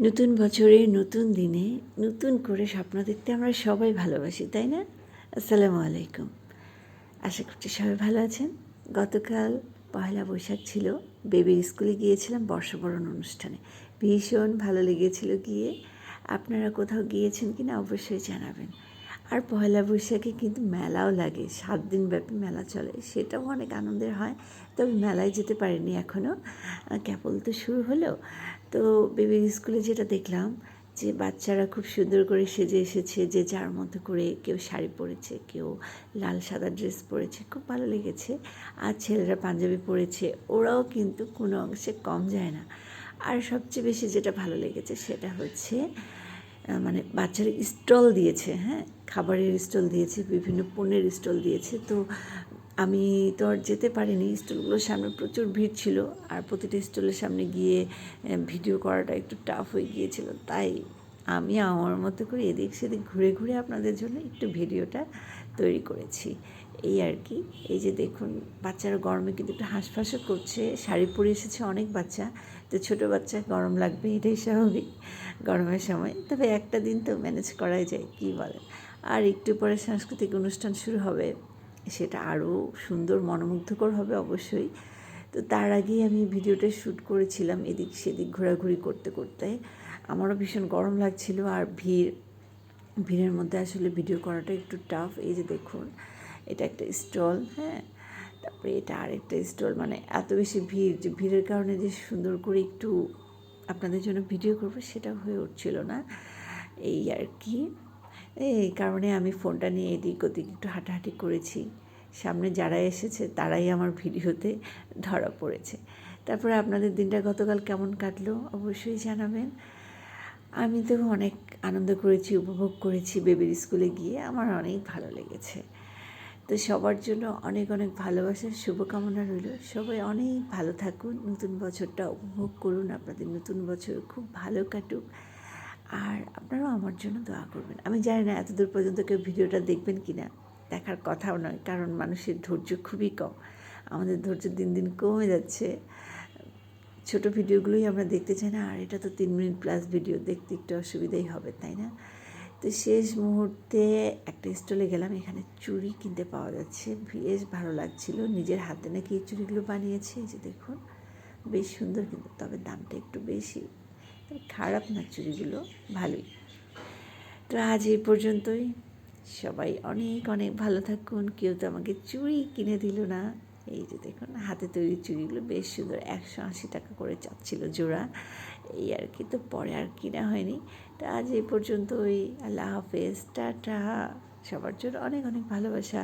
নতুন বছরে নতুন দিনে নতুন করে স্বপ্ন দেখতে আমরা সবাই ভালোবাসি, তাই না? আসসালামু আলাইকুম। আশা করছি সবাই ভালো আছেন। গতকাল পয়লা বৈশাখ ছিল, বেবির স্কুলে গিয়েছিলাম বর্ষবরণ অনুষ্ঠানে। ভীষণ ভালো লেগেছিল গিয়ে। আপনারা কোথাও গিয়েছেন কি না অবশ্যই জানাবেন। আর পয়লা বৈশাখে কিন্তু মেলাও লাগে, সাত দিন ব্যাপী মেলা চলে, সেটাও অনেক আনন্দের হয়। তবে মেলায় যেতে পারিনি এখনও কেবল তো শুরু হলো। তো বেবি স্কুলে যেটা দেখলাম যে বাচ্চারা খুব সুন্দর করে সেজে এসেছে, যে যার মতো করে কেউ শাড়ি পরেছে, কেউ লাল সাদা ড্রেস পরেছে, খুব ভালো লেগেছে। আর ছেলেরা পাঞ্জাবি পরেছে, ওরাও কিন্তু কোনো অংশে কম যায় না। আর সবচেয়ে বেশি যেটা ভালো লেগেছে সেটা হচ্ছে মানে বাচ্চার স্টল দিয়েছে হ্যাঁ? খাবারের স্টল দিয়েছে, বিভিন্ন পণ্যের স্টল দিয়েছে। তো আমি তো আর যেতে পারিনি। স্টলগুলোর সামনে প্রচুর ভিড় ছিল। আর প্রতিটা স্টলের সামনে গিয়ে ভিডিও করাটা একটু টাফ হয়ে গিয়েছিল। তাই আমি আমার মতো করে এদিক সেদিক ঘুরে ঘুরে আপনাদের জন্য একটু ভিডিওটা তৈরি করেছি। এই আর কি, এই যে দেখুন, বাচ্চারা গরমে কিন্তু একটু হাঁসফাঁসও করছে, শাড়ি পরে এসেছে অনেক বাচ্চা, তো ছোটো বাচ্চা গরম লাগবে, এটাই স্বাভাবিক গরমের সময়। তবে একটা দিন তো ম্যানেজ করাই যায়, কী বলেন? আর একটু পরে সাংস্কৃতিক অনুষ্ঠান শুরু হবে, সেটা আরও সুন্দর, মনোমুগ্ধকর হবে অবশ্যই। তো তার আগেই আমি ভিডিওটা শ্যুট করেছিলাম এদিক সেদিক ঘোরাঘুরি করতে করতে। আমারও ভীষণ গরম লাগছিল আর ভিড়, ভিড়ের মধ্যে আসলে ভিডিও করাটা একটু টাফ এই যে দেখুন, এটা একটা স্টল হ্যাঁ? তারপরে এটা আরেকটা স্টল মানে এত বেশি ভিড় যে ভিড়ের কারণে যে সুন্দর করে একটু আপনাদের জন্য ভিডিও করব সেটা হয়ে উঠছিল না। এই আর কি। এই কারণে আমি ফোনটা নিয়ে এদিক ওদিক একটু হাঁটাহাঁটি করেছি। সামনে যারা এসেছে, তারাই আমার ভিডিওতে ধরা পড়েছে। তারপরে আপনাদের দিনটা গতকাল কেমন কাটলো অবশ্যই জানাবেন। আমি তো অনেক আনন্দ করেছি, উপভোগ করেছি বেবির স্কুলে গিয়ে, আমার অনেক ভালো লেগেছে। তো সবার জন্য অনেক অনেক ভালোবাসার শুভকামনা রইল। সবাই অনেক ভালো থাকুন, নতুন বছরটা উপভোগ করুন, আপনাদের নতুন বছর খুব ভালো কাটুক। আর আপনারাও আমার জন্য দোয়া করবেন। আমি জানি না এতদূর পর্যন্ত কেউ ভিডিওটা দেখবেন কি না দেখার কথাও নয়, কারণ মানুষের ধৈর্য খুবই কম। আমাদের ধৈর্য দিন দিন কমে যাচ্ছে। ছোট ভিডিওগুলোই আমরা দেখতে চাই না, আর এটা তো তিন মিনিট প্লাস ভিডিও দেখতে একটু অসুবিধাই হবে, তাই না? তো শেষ মুহূর্তে একটা স্টলে গেলাম, এখানে চুড়ি কিনতে পাওয়া যাচ্ছে। বেশ ভালো লাগছিল, নিজের হাতে নাকি এই চুড়িগুলো বানিয়েছে যে দেখুন, বেশ সুন্দর কিন্তু, তবে দামটা একটু বেশি। খারাপ না চুড়িগুলো, ভালোই। তো আজ এই পর্যন্তই। সবাই অনেক অনেক ভালো থাকুন। কেউ তো আমাকে চুড়ি কিনে দিল না। এই যে দেখুন, হাতে তৈরি চুড়িগুলো বেশ সুন্দর। একশো আশি টাকা করে চাচ্ছিল জোড়া। এই আর কি, তো পরে আর কিনা হয়নি। তা আজ এই পর্যন্তই। আল্লাহ হাফেজ। টাটা। সবার জন্য অনেক অনেক ভালোবাসা।